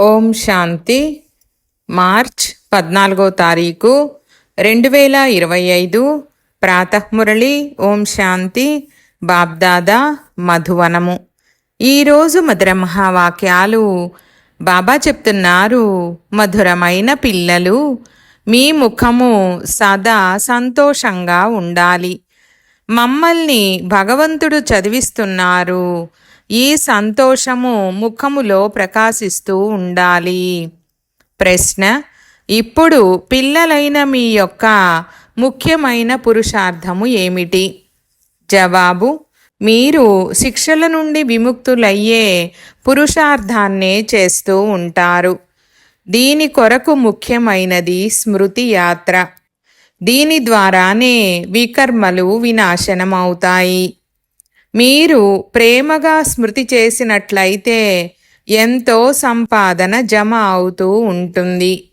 ఓం శాంతి. March పద్నాలుగో తారీఖు రెండు వేల ఇరవై ఐదు. ప్రాతఃమురళి ఓం శాంతి. బాబ్దాదా మధువనము. ఈరోజు మధుర మహావాక్యాలు బాబా చెప్తున్నారు. మధురమైన పిల్లలు మీ ముఖము సదా సంతోషంగా ఉండాలి. మమ్మల్ని భగవంతుడు చదివిస్తున్నారు. ఈ సంతోషము ముఖములో ప్రకాశిస్తూ ఉండాలి. ప్రశ్న ఇప్పుడు పిల్లలైన మీ యొక్క ముఖ్యమైన పురుషార్థము ఏమిటి? జవాబు మీరు శిక్షల నుండి విముక్తులయ్యే పురుషార్థాన్నే చేస్తూ ఉంటారు. దీని కొరకు ముఖ్యమైనది స్మృతి యాత్ర. దీని ద్వారానే వికర్మలు వినాశనమవుతాయి. మీరు ప్రేమగా స్మృతి చేసినట్లయితే ఎంతో సంపాదన జమ అవుతూ ఉంటుంది.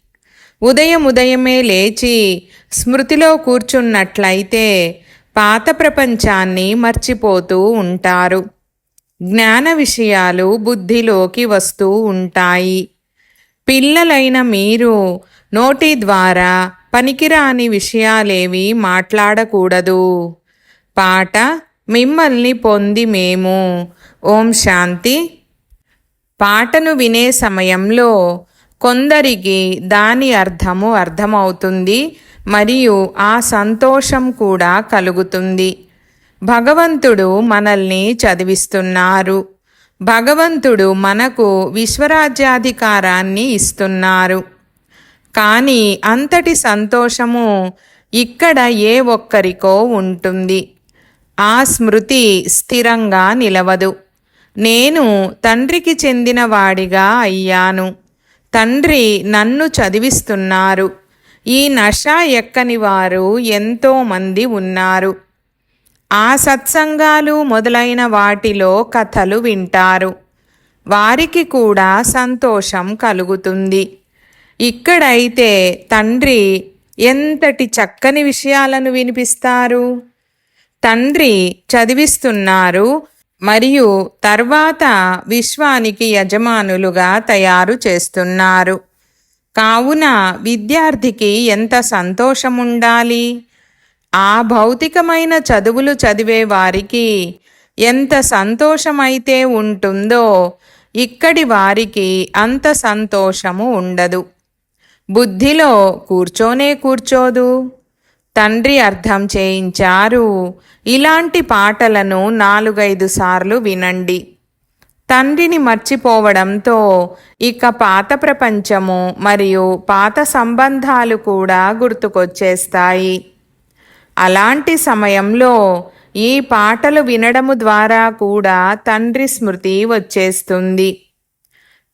ఉదయం ఉదయమే లేచి స్మృతిలో కూర్చున్నట్లయితే పాత ప్రపంచాన్ని మర్చిపోతూ ఉంటారు. జ్ఞాన విషయాలు బుద్ధిలోకి వస్తూ ఉంటాయి. పిల్లలైన మీరు నోటి ద్వారా పనికిరాని విషయాలేవి మాట్లాడకూడదు. పాట మిమ్మల్ని పొంది మేము. ఓం శాంతి. పాటను వినే సమయంలో కొందరికి దాని అర్థము అర్థమవుతుంది మరియు ఆ సంతోషం కూడా కలుగుతుంది. భగవంతుడు మనల్ని చదివిస్తున్నారు. భగవంతుడు మనకు విశ్వరాజ్యాధికారాన్ని ఇస్తున్నారు. కానీ అంతటి సంతోషము ఇక్కడ ఏ ఒక్కరికో ఉంటుంది. ఆ స్మృతి స్థిరంగా నిలవదు. నేను తండ్రికి చెందిన వాడిగా అయ్యాను. తండ్రి నన్ను చదివిస్తున్నారు. ఈ నష ఎక్కని వారు ఎంతోమంది ఉన్నారు. ఆ సత్సంగాలు మొదలైన వాటిలో కథలు వింటారు. వారికి కూడా సంతోషం కలుగుతుంది. ఇక్కడైతే తండ్రి ఎంతటి చక్కని విషయాలను వినిపిస్తారు? తండ్రి చదివిస్తున్నారు మరియు తర్వాత విశ్వానికి యజమానులుగా తయారు చేస్తున్నారు. కావున విద్యార్థికి ఎంత సంతోషముండాలి? ఆ భౌతికమైన చదువులు చదివే వారికి ఎంత సంతోషమైతే ఉంటుందో ఇక్కడి వారికి అంత సంతోషము ఉండదు. బుద్ధిలో కూర్చోనే కూర్చోదు. తండ్రి అర్థం చేయించారు. ఇలాంటి పాటలను నాలుగైదు సార్లు వినండి. తండ్రిని మర్చిపోవడంతో ఇక పాత ప్రపంచము మరియు పాత సంబంధాలు కూడా గుర్తుకొచ్చేస్తాయి. అలాంటి సమయంలో ఈ పాటలు వినడము ద్వారా కూడా తండ్రి స్మృతి వచ్చేస్తుంది.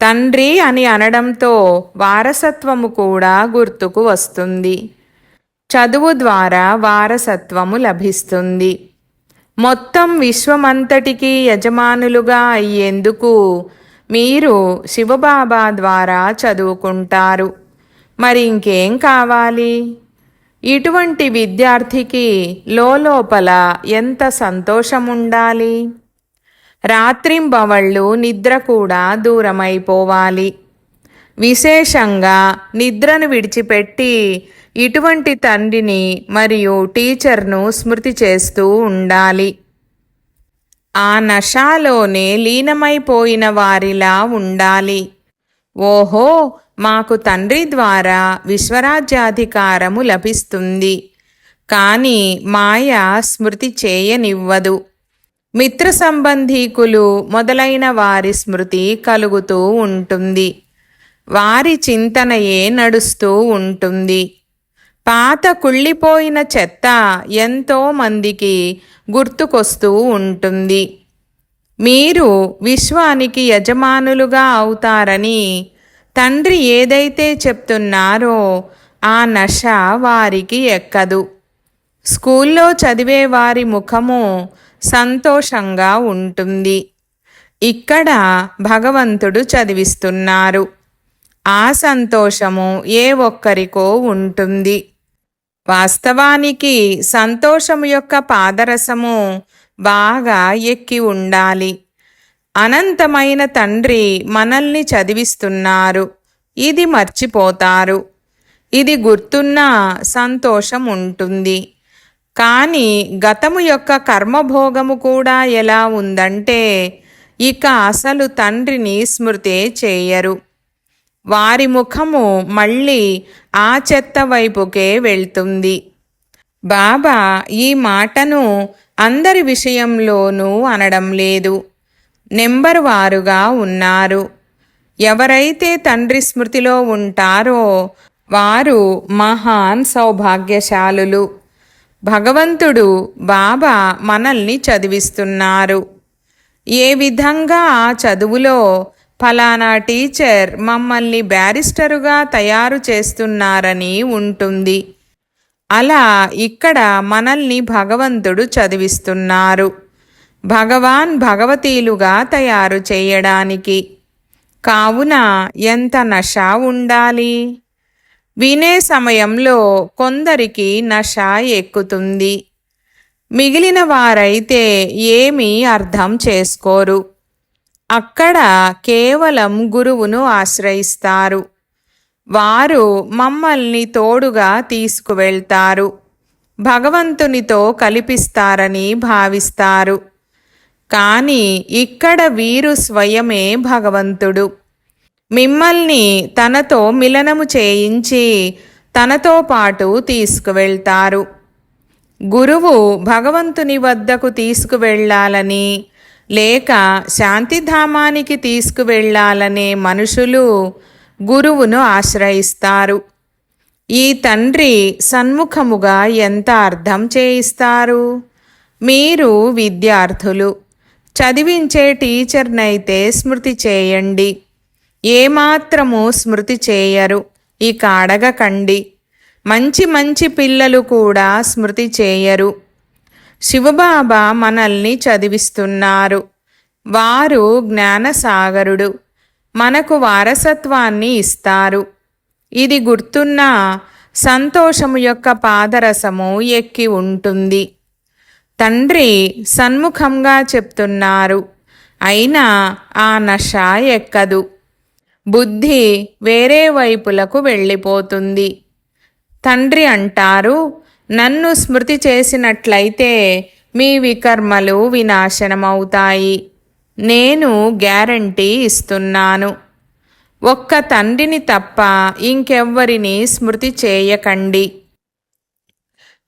తండ్రి అని అనడంతో వారసత్వము కూడా గుర్తుకు వస్తుంది. చదువు ద్వారా వారసత్వము లభిస్తుంది. మొత్తం విశ్వమంతటికి యజమానులుగా అయ్యేందుకు మీరు శివబాబా ద్వారా చదువుకుంటారు. మరి ఇంకేం కావాలి? ఇటువంటి విద్యార్థికి లోపల ఎంత సంతోషం ఉండాలి రాత్రింబవళ్ళు నిద్ర కూడా దూరమైపోవాలి. విశేషంగా నిద్రను విడిచిపెట్టి ఇటువంటి తండ్రిని మరియు టీచర్ను స్మృతి చేస్తూ ఉండాలి. ఆ నషాలోనే లీనమైపోయిన వారిలా ఉండాలి. ఓహో మాకు తండ్రి ద్వారా విశ్వరాజ్యాధికారము లభిస్తుంది. కానీ మాయ స్మృతి చేయనివ్వదు. మిత్ర సంబంధీకులు మొదలైన వారి స్మృతి కలుగుతూ ఉంటుంది. వారి చింతనయే నడుస్తూ ఉంటుంది. పాత కుళ్ళిపోయిన చెత్త ఎంతో మందికి గుర్తుకొస్తూ ఉంటుంది. మీరు విశ్వానికి యజమానులుగా అవుతారని తండ్రి ఏదైతే చెప్తున్నారో ఆ నష వారికి ఎక్కదు. స్కూల్లో చదివే వారి ముఖము సంతోషంగా ఉంటుంది. ఇక్కడ భగవంతుడు చదివిస్తున్నారు. ఆ సంతోషము ఏ ఒక్కరికో ఉంటుంది. వాస్తవానికి సంతోషము యొక్క పాదరసము బాగా ఎక్కి ఉండాలి. అనంతమైన తండ్రి మనల్ని చదివిస్తున్నారు. ఇది మర్చిపోతారు. ఇది గుర్తున్నా సంతోషం ఉంటుంది. కానీ గతము యొక్క కర్మభోగము కూడా ఎలా ఉందంటే ఇక అసలు తండ్రిని స్మృతే చేయరు. వారి ముఖము మళ్ళీ ఆ చెత్త వైపుకే వెళ్తుంది. బాబా ఈ మాటను అందరి విషయంలోనూ అనడం లేదు. నెంబర్ వారుగా ఉన్నారు. ఎవరైతే తండ్రి స్మృతిలో ఉంటారో వారు మహాన్ సౌభాగ్యశాలులు. భగవంతుడు బాబా మనల్ని చదివిస్తున్నారు. ఏ విధంగా ఆ చదువులో ఫలానా టీచర్ మమ్మల్ని బ్యారిస్టరుగా తయారు చేస్తున్నారని ఉంటుంది. అలా ఇక్కడ మనల్ని భగవంతుడు చదివిస్తున్నారు. భగవాన్ భగవతీలుగా తయారు చేయడానికి. కావున ఎంత నష ఉండాలి? వినే సమయంలో కొందరికి నష ఎక్కుతుంది. మిగిలిన వారైతే ఏమీ అర్థం చేసుకోరు. అక్కడ కేవలం గురువును ఆశ్రయిస్తారు. వారు మమ్మల్ని తోడుగా తీసుకువెళ్తారు. భగవంతునితో కలిపిస్తారని భావిస్తారు. కానీ ఇక్కడ వీరు స్వయమే భగవంతుడు. మిమ్మల్ని తనతో మిలనము చేయించి తనతో పాటు తీసుకువెళ్తారు. గురువు భగవంతుని వద్దకు తీసుకువెళ్ళాలని లేక శాంతిధామానికి తీసుకువెళ్ళాలనే మనుషులు గురువును ఆశ్రయిస్తారు. ఈ తండ్రి సన్ముఖముగా ఎంత అర్థం చేయిస్తారు? మీరు విద్యార్థులు చదివించే టీచర్నైతే స్మృతి చేయండి. ఏమాత్రము స్మృతి చేయరు. ఇక అడగకండి. మంచి మంచి పిల్లలు కూడా స్మృతి చేయరు. శివబాబా మనల్ని చదివిస్తున్నారు. వారు జ్ఞానసాగరుడు. మనకు వారసత్వాన్ని ఇస్తారు. ఇది గుర్తున్న సంతోషము యొక్క పాదరసము ఎక్కి ఉంటుంది. తండ్రి సన్ముఖంగా చెప్తున్నారు. అయినా ఆ నష ఎక్కదు. బుద్ధి వేరే వైపులకు వెళ్ళిపోతుంది. తండ్రి అంటారు నన్ను స్మృతి చేసినట్లయితే మీ వికర్మలు వినాశనమవుతాయి. నేను గ్యారంటీ ఇస్తున్నాను. ఒక్క తండ్రిని తప్ప ఇంకెవ్వరిని స్మృతి చేయకండి.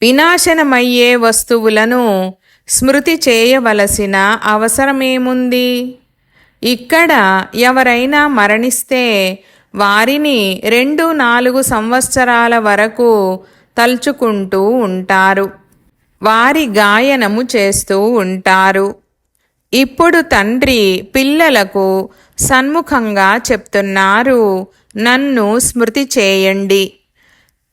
వినాశనమయ్యే వస్తువులను స్మృతి చేయవలసిన అవసరమేముంది? ఇక్కడ ఎవరైనా మరణిస్తే వారిని రెండు నాలుగు సంవత్సరాల వరకు తలుచుకుంటూ ఉంటారు. వారి గాయనము చేస్తూ ఉంటారు. ఇప్పుడు తండ్రి పిల్లలకు సన్ముఖంగా చెప్తున్నారు నన్ను స్మృతి చేయండి.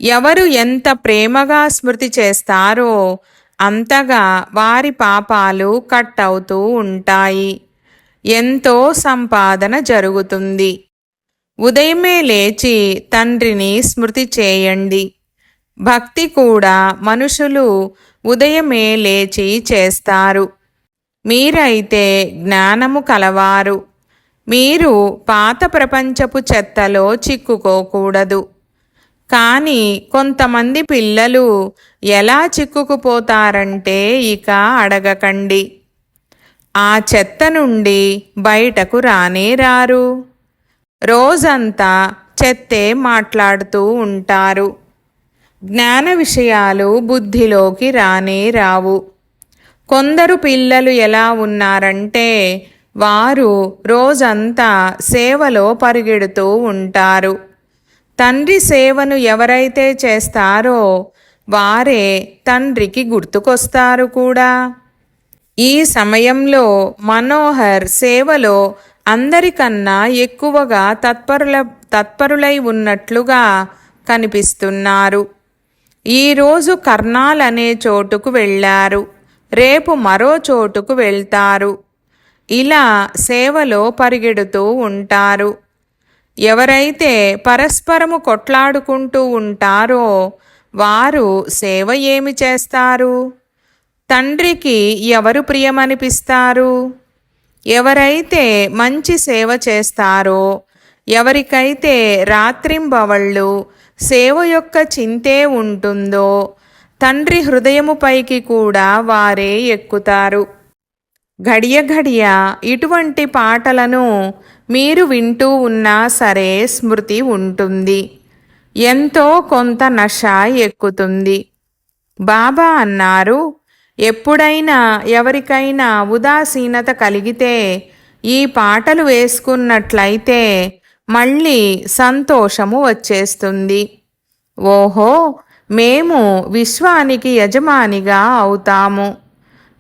ఎవరు ఎంత ప్రేమగా స్మృతి చేస్తారో అంతగా వారి పాపాలు కట్ అవుతూ ఉంటాయి. ఎంతో సంపాదన జరుగుతుంది. ఉదయమే లేచి తండ్రిని స్మృతి చేయండి. భక్తి కూడా మనుషులు ఉదయమే లేచి చేస్తారు. మీరైతే జ్ఞానము కలవారు. మీరు పాత ప్రపంచపు చెత్తలో చిక్కుకోకూడదు. కానీ కొంతమంది పిల్లలు ఎలా చిక్కుకుపోతారంటే ఇక అడగకండి. ఆ చెత్త నుండి బయటకు రానే రారు. రోజంతా చెత్తే మాట్లాడుతూ ఉంటారు. జ్ఞాన విషయాలు బుద్ధిలోకి రానే రావు. కొందరు పిల్లలు ఎలా ఉన్నారంటే వారు రోజంతా సేవలో పరిగెడుతూ ఉంటారు. తండ్రి సేవను ఎవరైతే చేస్తారో వారే తండ్రికి గుర్తుకొస్తారు కూడా. ఈ సమయంలో మనోహర్ సేవలో అందరికన్నా ఎక్కువగా తత్పరుల తత్పరులై ఉన్నట్లుగా కనిపిస్తున్నారు. ఈరోజు కర్నాల్ అనే చోటుకు వెళ్ళారు. రేపు మరో చోటుకు వెళ్తారు. ఇలా సేవలో పరిగెడుతూ ఉంటారు. ఎవరైతే పరస్పరము కొట్లాడుకుంటూ ఉంటారో వారు సేవ ఏమి చేస్తారు? తండ్రికి ఎవరు ప్రియమనిపిస్తారు? ఎవరైతే మంచి సేవ చేస్తారో ఎవరికైతే రాత్రింబవళ్ళు సేవ యొక్క చింతే ఉంటుందో తండ్రి హృదయముపైకి కూడా వారే ఎక్కుతారు. ఘడియ ఘడియ ఇటువంటి పాటలను మీరు వింటూ ఉన్నా సరే స్మృతి ఉంటుంది. ఎంతో కొంత నష ఎక్కుతుంది. బాబా అన్నారు ఎప్పుడైనా ఎవరికైనా ఉదాసీనత కలిగితే ఈ పాటలు వేసుకున్నట్లయితే మళ్ళీ సంతోషము వచ్చేస్తుంది. ఓహో మేము విశ్వానికి యజమానిగా అవుతాము.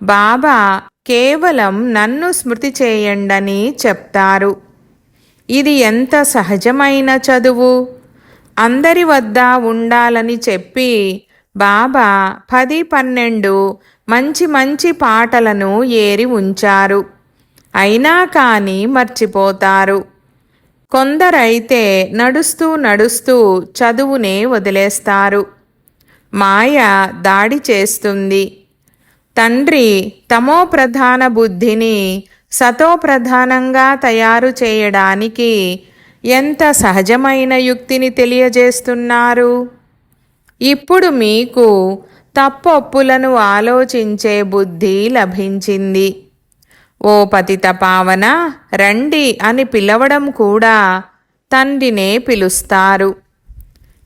బాబా కేవలం నన్ను స్మృతి చేయండని చెప్తారు. ఇది ఎంత సహజమైన చదువు? అందరి వద్ద ఉండాలని చెప్పి బాబా పది పన్నెండు మంచి మంచి పాటలను ఏరి ఉంచారు. అయినా కానీ మర్చిపోతారు. కొందరైతే నడుస్తూ నడుస్తూ చదువునే వదిలేస్తారు. మాయ దాడి చేస్తుంది. తండ్రి తమో ప్రధాన బుద్ధిని సతో ప్రధానంగా తయారు చేయడానికి ఎంత సహజమైన యుక్తిని తెలియజేస్తున్నారు? ఇప్పుడు మీకు తప్పొప్పులను ఆలోచించే బుద్ధి లభించింది. ఓ పతిత పావన రండి అని పిలవడం కూడా తండ్రినే పిలుస్తారు.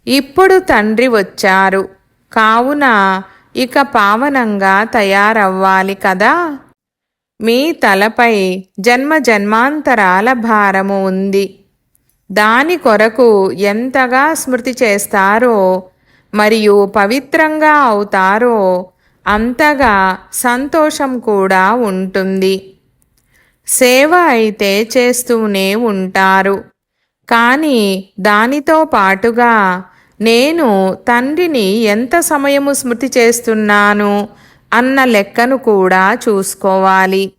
ఇప్పుడు తండ్రి వచ్చారు. కావున ఇక పావనంగా తయారవ్వాలి కదా? మీ తలపై జన్మ జన్మాంతరాల భారము ఉంది. దాని కొరకు ఎంతగా స్మృతి చేస్తారో మరియు పవిత్రంగా అవుతారో అంతగా సంతోషం కూడా ఉంటుంది. సేవ అయితే చేస్తూనే ఉంటారు. కానీ దానితో పాటుగా నేను తండ్రిని ఎంత సమయము స్మృతి చేస్తున్నాను అన్న లెక్కను కూడా చూసుకోవాలి.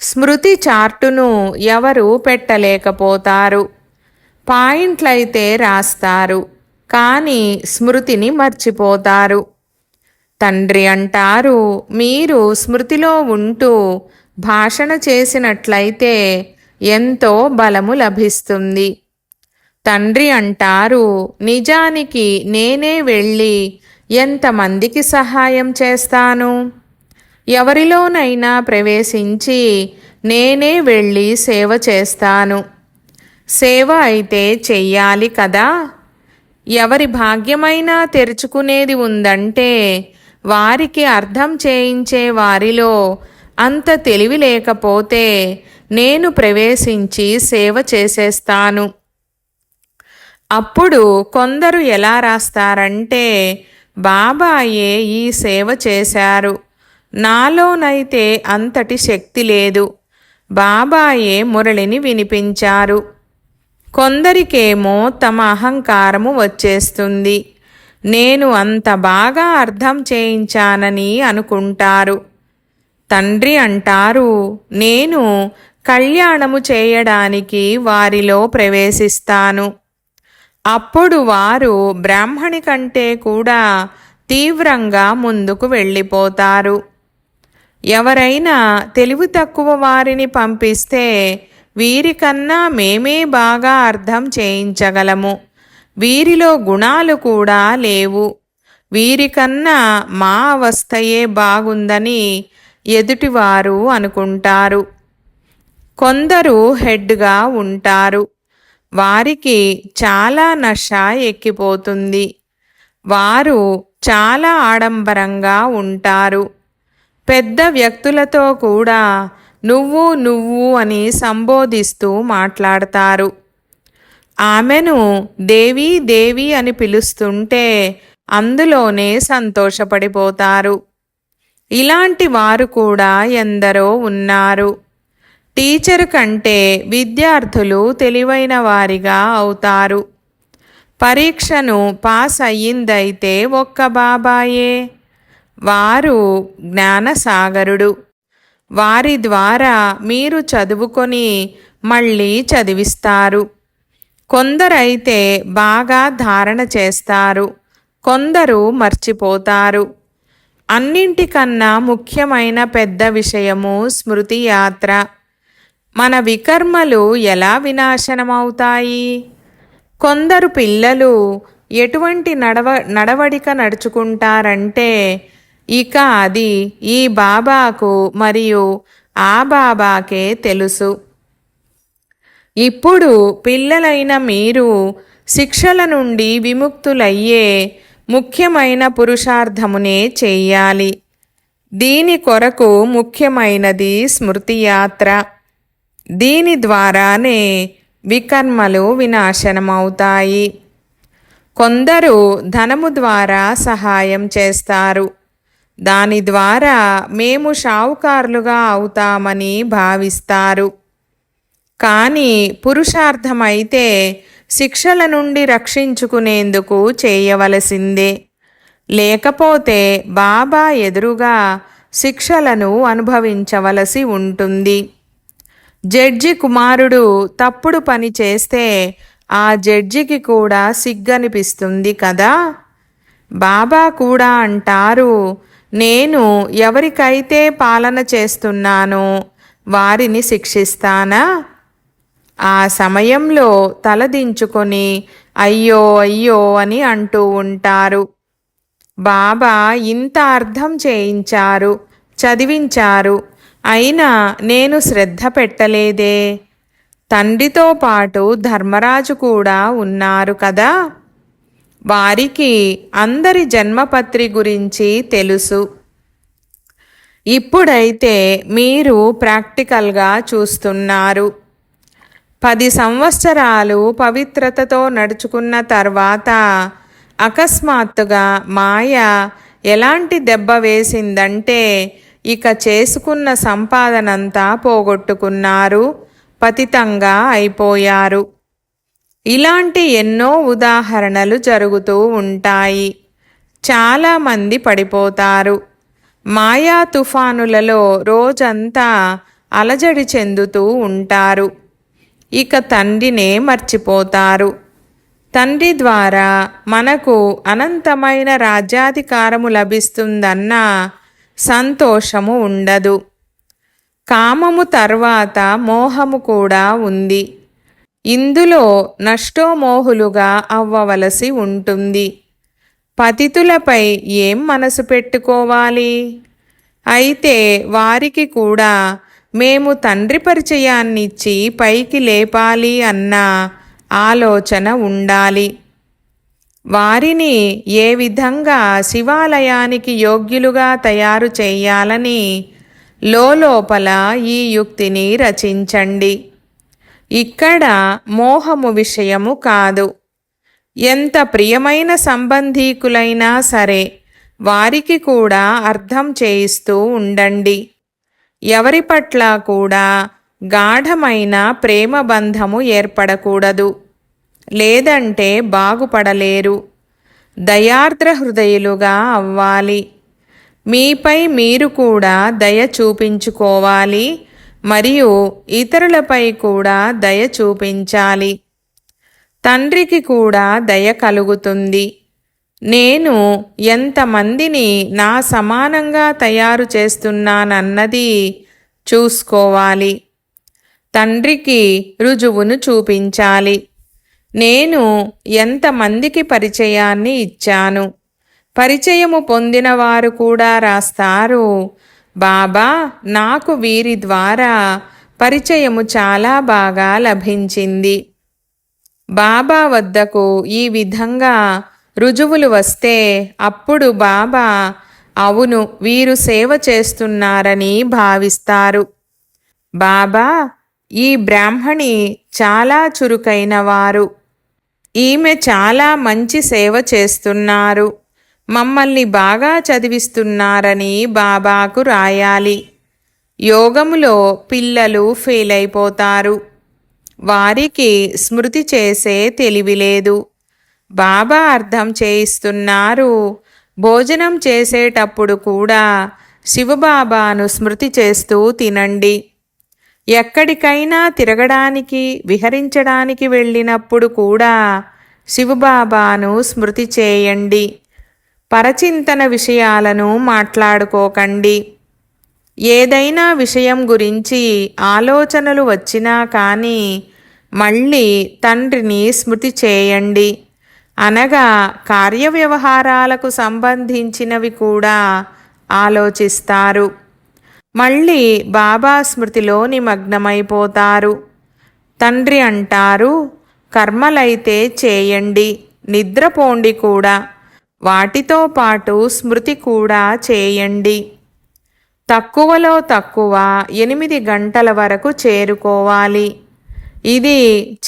స్మృతి చార్టును ఎవరు పెట్టలేకపోతారు. పాయింట్లైతే రాస్తారు. కానీ స్మృతిని మర్చిపోతారు. తండ్రి అంటారు మీరు స్మృతిలో ఉంటూ భాషణ చేసినట్లయితే ఎంతో బలము లభిస్తుంది. తండ్రి అంటారు నిజానికి నేనే వెళ్ళి ఎంతమందికి సహాయం చేస్తాను? ఎవరిలోనైనా ప్రవేశించి నేనే వెళ్ళి సేవ చేస్తాను. సేవ అయితే చెయ్యాలి కదా? ఎవరి భాగ్యమైనా తెరుచుకునేది ఉందంటే వారికి అర్థం చేయించే వారిలో అంత తెలివి లేకపోతే నేను ప్రవేశించి సేవ చేసేస్తాను. అప్పుడు కొందరు ఎలా రాస్తారంటే బాబాయే ఈ సేవ చేశారు. నాలోనైతే అంతటి శక్తి లేదు. బాబాయే మురళిని వినిపించారు. కొందరికేమో తమ అహంకారము వచ్చేస్తుంది. నేను అంత బాగా అర్థం చేయించానని అనుకుంటారు. తండ్రి అంటారు. నేను కళ్యాణము చేయడానికి వారిలో ప్రవేశిస్తాను. అప్పుడు వారు బ్రాహ్మణి కంటే కూడా తీవ్రంగా ముందుకు వెళ్ళిపోతారు. ఎవరైనా తెలివి తక్కువ వారిని పంపిస్తే వీరికన్నా మేమే బాగా అర్థం చేయించగలము. వీరిలో గుణాలు కూడా లేవు. వీరికన్నా మా అవస్థయే బాగుందని ఎదుటివారు అనుకుంటారు. కొందరు హెడ్గా ఉంటారు. వారికి చాలా నష ఎక్కిపోతుంది. వారు చాలా ఆడంబరంగా ఉంటారు. పెద్ద వ్యక్తులతో కూడా నువ్వు నువ్వు అని సంబోధిస్తూ మాట్లాడతారు. ఆమెను దేవి దేవి అని పిలుస్తుంటే అందులోనే సంతోషపడిపోతారు. ఇలాంటి వారు కూడా ఎందరో ఉన్నారు. టీచరు కంటే విద్యార్థులు తెలివైన వారిగా అవుతారు. పరీక్షను పాస్ అయ్యిందైతే ఒక్క బాబాయే. వారు జ్ఞానసాగరుడు. వారి ద్వారా మీరు చదువుకొని మళ్ళీ చదివిస్తారు. కొందరైతే బాగా ధారణ చేస్తారు. కొందరు మర్చిపోతారు. అన్నింటికన్నా ముఖ్యమైన పెద్ద విషయము స్మృతి యాత్ర. మన వికర్మలు ఎలా వినాశనమవుతాయి? కొందరు పిల్లలు ఎటువంటి నడవ నడవడిక నడుచుకుంటారంటే ఇక అది ఈ బాబాకు మరియు ఆ బాబాకే తెలుసు. ఇప్పుడు పిల్లలైన మీరు శిక్షల నుండి విముక్తులయ్యే ముఖ్యమైన పురుషార్థమునే చెయ్యాలి దీని కొరకు ముఖ్యమైనది స్మృతి యాత్ర దీని ద్వారానే వికర్మలు వినాశనమవుతాయి. కొందరు ధనము ద్వారా సహాయం చేస్తారు. దాని ద్వారా మేము షావుకారులుగా అవుతామని భావిస్తారు. కానీ పురుషార్థమైతే శిక్షల నుండి రక్షించుకునేందుకు చేయవలసిందే. లేకపోతే బాబా ఎదురుగా శిక్షలను అనుభవించవలసి ఉంటుంది. జడ్జి కుమారుడు తప్పుడు పని చేస్తే ఆ జడ్జికి కూడా సిగ్గనిపిస్తుంది కదా? బాబా కూడా అంటారు నేను ఎవరికైతే పాలన చేస్తున్నానో వారిని శిక్షిస్తానా? ఆ సమయంలో తలదించుకొని అయ్యో అయ్యో అని అంటూ ఉంటారు. బాబా ఇంత అర్థం చేయించారు చదివించారు. అయినా నేను శ్రద్ధ పెట్టలేదే. తండ్రితో పాటు ధర్మరాజు కూడా ఉన్నారు కదా. వారికి అందరి జన్మపత్రి గురించి తెలుసు. ఇప్పుడైతే మీరు ప్రాక్టికల్గా చూస్తున్నారు. పది సంవత్సరాలు పవిత్రతతో నడుచుకున్న తర్వాత అకస్మాత్తుగా మాయ ఎలాంటి దెబ్బ వేసిందంటే ఇక చేసుకున్న సంపాదనంతా పోగొట్టుకున్నారు పతితంగా అయిపోయారు. ఇలాంటి ఎన్నో ఉదాహరణలు జరుగుతూ ఉంటాయి. చాలామంది పడిపోతారు. మాయా తుఫానులలో రోజంతా అలజడి చెందుతూ ఉంటారు. ఇక తండ్రినే మర్చిపోతారు. తండ్రి ద్వారా మనకు అనంతమైన రాజ్యాధికారము లభిస్తుందన్న సంతోషము ఉండదు. కామము తర్వాత మోహము కూడా ఉంది. ఇందులో నష్టోమోహులుగా అవ్వవలసి ఉంటుంది. పతితులపై ఏం మనసు పెట్టుకోవాలి? అయితే వారికి కూడా మేము తండ్రి పరిచయాన్నిచ్చి పైకి లేపాలి అన్న ఆలోచన ఉండాలి. వారిని ఏ విధంగా శివాలయానికి యోగ్యులుగా తయారు చేయాలని లోపల ఈ యుక్తిని రచించండి. ఇక్కడ మోహము విషయము కాదు. ఎంత ప్రియమైన సంబంధీకులైనా సరే వారికి కూడా అర్థం చేయిస్తూ ఉండండి. ఎవరి పట్ల కూడా గాఢమైన ప్రేమ బంధము ఏర్పడకూడదు. లేదంటే బాగుపడలేరు. దయార్ద్ర హృదయులుగా అవ్వాలి. మీపై మీరు కూడా దయ చూపించుకోవాలి. మరియు ఇతరులపై కూడా దయ చూపించాలి. తండ్రికి కూడా దయ కలుగుతుంది. నేను ఎంతమందిని నా సమానంగా తయారు చేస్తున్నానన్నది చూసుకోవాలి. తండ్రికి రుజువును చూపించాలి. నేను ఎంతమందికి పరిచయాన్ని ఇచ్చాను? పరిచయము పొందిన వారు కూడా రాస్తారు. బాబా నాకు వీరి ద్వారా పరిచయము చాలా బాగా లభించింది. బాబా వద్దకు ఈ విధంగా రుజువులు వస్తే అప్పుడు బాబా అవును వీరు సేవ చేస్తున్నారని భావిస్తారు. బాబా ఈ బ్రాహ్మణి చాలా చురుకైన వారు ఈమె చాలా మంచి సేవ చేస్తున్నారు. మమ్మల్ని బాగా చదివిస్తున్నారని బాబాకు రాయాలి. యోగములో పిల్లలు ఫెయిల్ అయిపోతారు వారికి స్మృతి చేసే తెలివి లేదు. బాబా అర్థం చేయిస్తున్నారు. భోజనం చేసేటప్పుడు కూడా శివబాబాను స్మృతి చేస్తూ తినండి. ఎక్కడికైనా తిరగడానికి విహరించడానికి వెళ్ళినప్పుడు కూడా శివబాబాను స్మృతి చేయండి. పరచింతన విషయాలను మాట్లాడుకోకండి. ఏదైనా విషయం గురించి ఆలోచనలు వచ్చినా కానీ మళ్ళీ తండ్రిని స్మృతి చేయండి. అనగా కార్యవ్యవహారాలకు సంబంధించినవి కూడా ఆలోచిస్తారు. మళ్ళీ బాబా స్మృతిలో నిమగ్నమైపోతారు. తండ్రి అంటారు కర్మలైతే చేయండి నిద్రపోండి కూడా వాటితో పాటు స్మృతి కూడా చేయండి. తక్కువలో తక్కువ ఎనిమిది గంటల వరకు చేరుకోవాలి. ఇది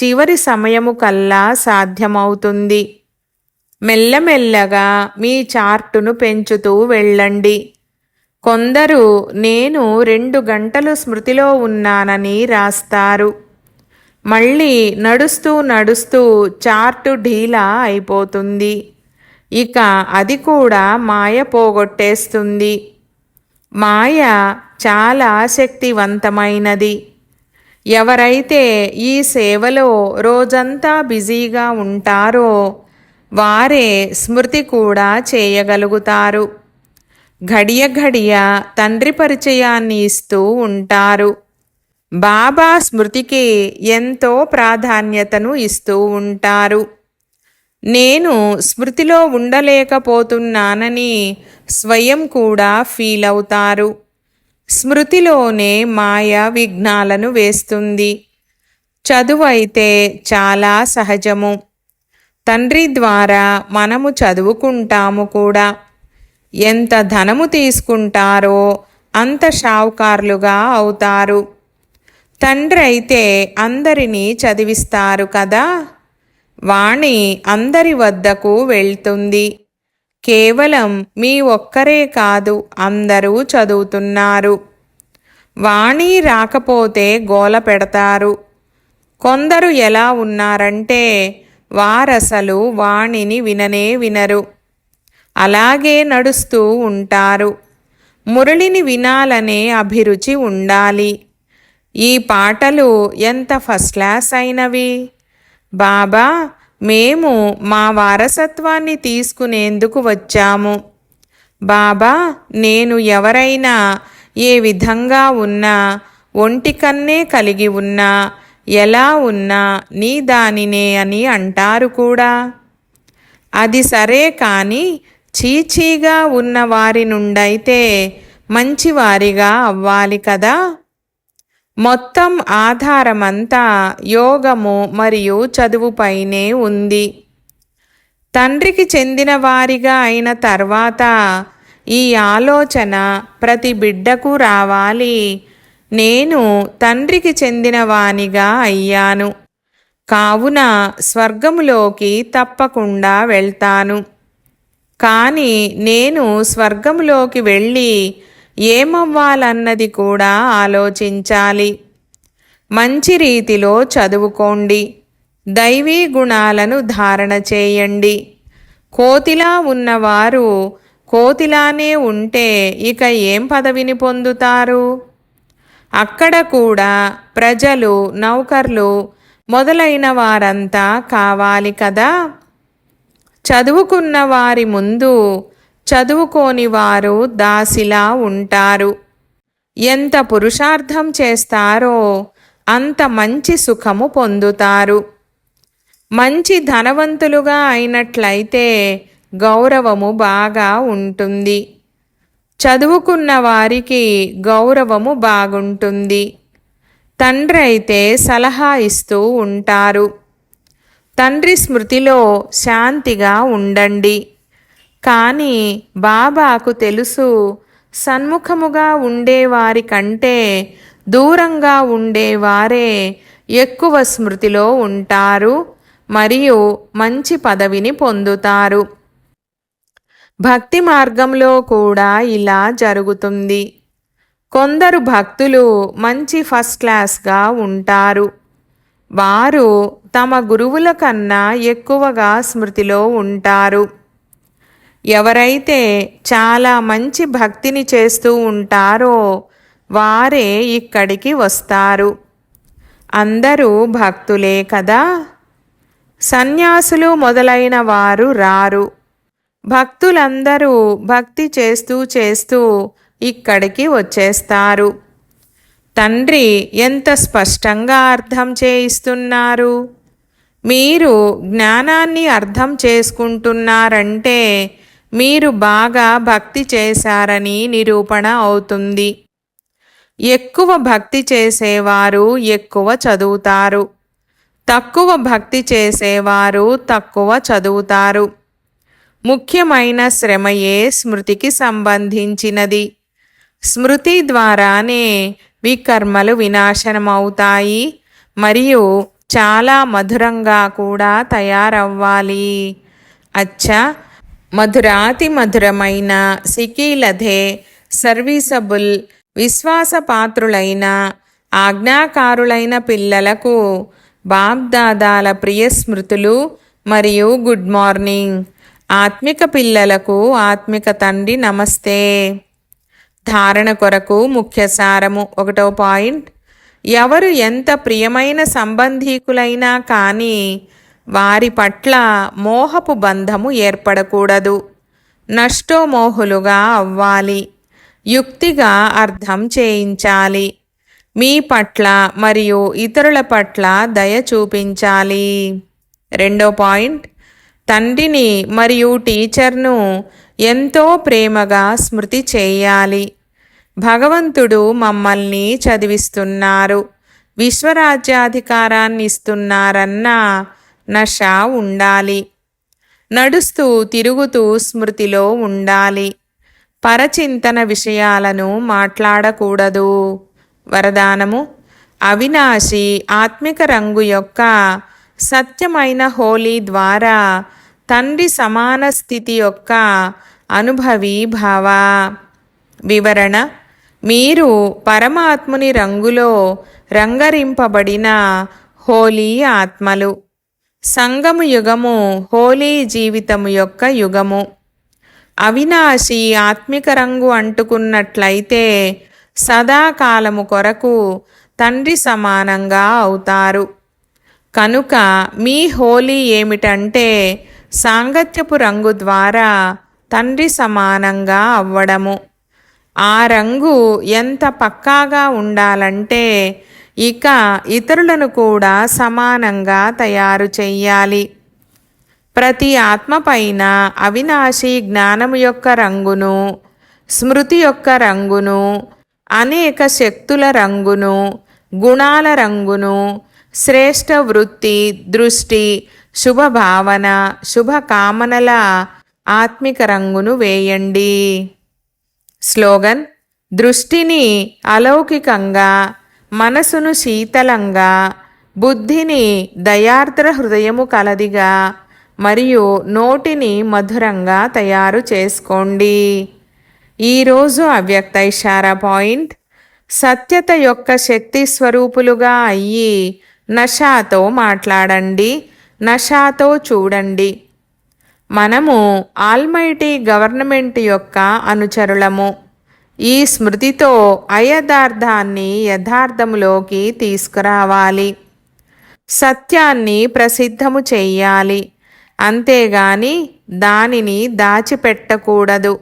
చివరి సమయము కల్లా సాధ్యమవుతుంది. మెల్లమెల్లగా మీ చార్టును పెంచుతూ వెళ్ళండి. కొందరు నేను రెండు గంటలు స్మృతిలో ఉన్నానని రాస్తారు. మళ్ళీ నడుస్తూ నడుస్తూ చార్టు ఢీలా అయిపోతుంది. ఇక అది కూడా మాయ పోగొట్టేస్తుంది. మాయ చాలా శక్తివంతమైనది. ఎవరైతే ఈ సేవలో రోజంతా బిజీగా ఉంటారో వారే స్మృతి కూడా చేయగలుగుతారు. ఘడియ ఘడియ తండ్రి పరిచయాన్ని ఇస్తూ ఉంటారు. బాబా స్మృతికి ఎంతో ప్రాధాన్యతను ఇస్తూ ఉంటారు. నేను స్మృతిలో ఉండలేకపోతున్నానని స్వయం కూడా ఫీల్ అవుతారు. స్మృతిలోనే మాయ విఘ్నాలను వేస్తుంది. చదువు అయితే చాలా సహజము. తండ్రి ద్వారా మనము చదువుకుంటాము కూడా. ఎంత ధనము తీసుకుంటారో అంత షావుకారులుగా అవుతారు. తండ్రి అయితే అందరినీ చదివిస్తారు కదా. వాణి అందరి వద్దకు వెళ్తుంది. కేవలం మీ ఒక్కరే కాదు అందరూ చదువుతున్నారు. వాణి రాకపోతే గోల పెడతారు. కొందరు ఎలా ఉన్నారంటే వారసలు వాణిని విననే వినరు. అలాగే నడుస్తూ ఉంటారు. మురళిని వినాలనే అభిరుచి ఉండాలి. ఈ పాటలు ఎంత ఫస్ట్ క్లాస్ అయినవి? బాబా మేము మా వారసత్వాన్ని తీసుకునేందుకు వచ్చాము. బాబా నేను ఎవరైనా ఏ విధంగా ఉన్నా ఒంటికన్నే కలిగి ఉన్నా ఎలా ఉన్నా నీ దానినే అని అంటారు కూడా. అది సరే కానీ చీచీగా ఉన్న వారి నుండైతే మంచివారిగా అవ్వాలి కదా. మొత్తం ఆధారమంతా యోగము మరియు చదువుపైనే ఉంది. తండ్రికి చెందిన వారిగా అయిన తర్వాత ఈ ఆలోచన ప్రతి బిడ్డకు రావాలి. నేను తండ్రికి చెందినవానిగా అయ్యాను. కావున స్వర్గములోకి తప్పకుండా వెళ్తాను. కానీ నేను స్వర్గంలోకి వెళ్ళి ఏమవ్వాలన్నది కూడా ఆలోచించాలి. మంచి రీతిలో చదువుకోండి. దైవీ గుణాలను ధారణ చేయండి. కోతిలా ఉన్నవారు కోతిలానే ఉంటే ఇక ఏం పదవిని పొందుతారు? అక్కడ కూడా ప్రజలు నౌకర్లు మొదలైన వారంతా కావాలి కదా? చదువుకున్న వారి ముందు చదువుకోని వారు దాసిలా ఉంటారు. ఎంత పురుషార్థం చేస్తారో అంత మంచి సుఖము పొందుతారు. మంచి ధనవంతులుగా అయినట్లయితే గౌరవము బాగా ఉంటుంది. చదువుకున్న వారికి గౌరవము బాగుంటుంది. తండ్రి అయితే సలహా ఇస్తూ ఉంటారు. తండ్రి స్మృతిలో శాంతిగా ఉండండి. కానీ బాబాకు తెలుసు సన్ముఖముగా ఉండేవారి కంటే దూరంగా ఉండేవారే ఎక్కువ స్మృతిలో ఉంటారు మరియు మంచి పదవిని పొందుతారు. భక్తి మార్గంలో కూడా ఇలా జరుగుతుంది. కొందరు భక్తులు మంచి ఫస్ట్ క్లాస్గా ఉంటారు. వారు తమ గురువుల కన్నా ఎక్కువగా స్మృతిలో ఉంటారు. ఎవరైతే చాలా మంచి భక్తిని చేస్తూ ఉంటారో వారే ఇక్కడికి వస్తారు. అందరూ భక్తులే కదా? సన్యాసులు మొదలైన వారు రారు. భక్తులందరూ భక్తి చేస్తూ చేస్తూ ఇక్కడికి వచ్చేస్తారు. తండ్రి ఎంత స్పష్టంగా అర్థం చేయిస్తున్నారు? మీరు జ్ఞానాన్ని అర్థం చేసుకుంటున్నారంటే మీరు బాగా భక్తి చేశారని నిరూపణ అవుతుంది. ఎక్కువ భక్తి చేసేవారు ఎక్కువ చదువుతారు. తక్కువ భక్తి చేసేవారు తక్కువ చదువుతారు. ముఖ్యమైన శ్రమయే స్మృతికి సంబంధించినది. స్మృతి ద్వారానే వికర్మలు వినాశనమవుతాయి. మరియు చాలా మధురంగా కూడా తయారవ్వాలి. అచ్చ! మధురాతి మధురమైన సికీలధే సర్వీసబుల్ విశ్వాసపాత్రులైన ఆజ్ఞాకారులైన పిల్లలకు బాబ్దాదాల ప్రియ స్మృతులు మరియు గుడ్ మార్నింగ్. ఆత్మిక పిల్లలకు ఆత్మిక తండ్రి నమస్తే. ధారణ కొరకు ముఖ్య సారము ఒకటో పాయింట్. ఎవరు ఎంత ప్రియమైన సంబంధీకులైనా కానీ వారి పట్ల మోహపు బంధము ఏర్పడకూడదు. నష్టోమోహులుగా అవ్వాలి. యుక్తిగా అర్థం చేయించాలి. మీ పట్ల మరియు ఇతరుల పట్ల దయ చూపించాలి. రెండో పాయింట్. తండ్రిని మరియు టీచర్ను ఎంతో ప్రేమగా స్మృతి చేయాలి. భగవంతుడు మమ్మల్ని చదివిస్తున్నారు. విశ్వరాజ్యాధికారాన్ని ఇస్తున్నారన్న నష ఉండాలి. నడుస్తూ తిరుగుతూ స్మృతిలో ఉండాలి. పరచింతన విషయాలను మాట్లాడకూడదు. వరదానము అవినాశి ఆత్మిక రంగు యొక్క సత్యమైన హోలీ ద్వారా తండ్రి సమాన స్థితి యొక్క అనుభవీ భావ. వివరణ మీరు పరమాత్ముని రంగులో రంగరింపబడిన హోలీ ఆత్మలు. సంగము యుగము హోలీ జీవితము యొక్క యుగము. అవినాశి ఆత్మిక రంగు అంటుకున్నట్లయితే సదాకాలము కొరకు తండ్రి సమానంగా అవుతారు. కనుక మీ హోలీ ఏమిటంటే సాంగత్యపు రంగు ద్వారా తండ్రి సమానంగా అవ్వడము. ఆ రంగు ఎంత పక్కాగా ఉండాలంటే ఇక ఇతరులను కూడా సమానంగా తయారు చెయ్యాలి. ప్రతి ఆత్మ పైన అవినాశి జ్ఞానము యొక్క రంగును స్మృతి యొక్క రంగును అనేక శక్తుల రంగును గుణాల రంగును శ్రేష్ఠ వృత్తి దృష్టి శుభభావన శుభకామనల ఆత్మిక రంగును వేయండి. స్లోగన్ దృష్టిని అలౌకికంగా మనసును శీతలంగా బుద్ధిని దయార్ద్ర హృదయము కలదిగా మరియు నోటిని మధురంగా తయారు చేసుకోండి. ఈరోజు అవ్యక్త ఇషారా పాయింట్ సత్యత యొక్క శక్తి స్వరూపులుగా అయ్యి నషాతో మాట్లాడండి నషాతో చూడండి. మనము ఆల్మైటీ గవర్నమెంట్ యొక్క అనుచరులము. ఈ స్మృతితో అయథార్థాన్ని యథార్థములోకి తీసుకురావాలి. సత్యాన్ని ప్రసిద్ధము చెయ్యాలి. అంతేగాని దానిని దాచిపెట్టకూడదు.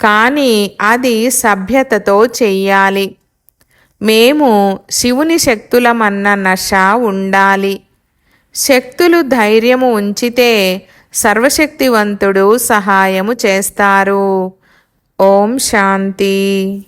కానీ అది సభ్యతతో చెయ్యాలి. మేము శివుని శక్తులమన్న నష ఉండాలి. శక్తులు ధైర్యము ఉంచితే సర్వశక్తివంతుడు సహాయము చేస్తారు. ఓం శాంతి.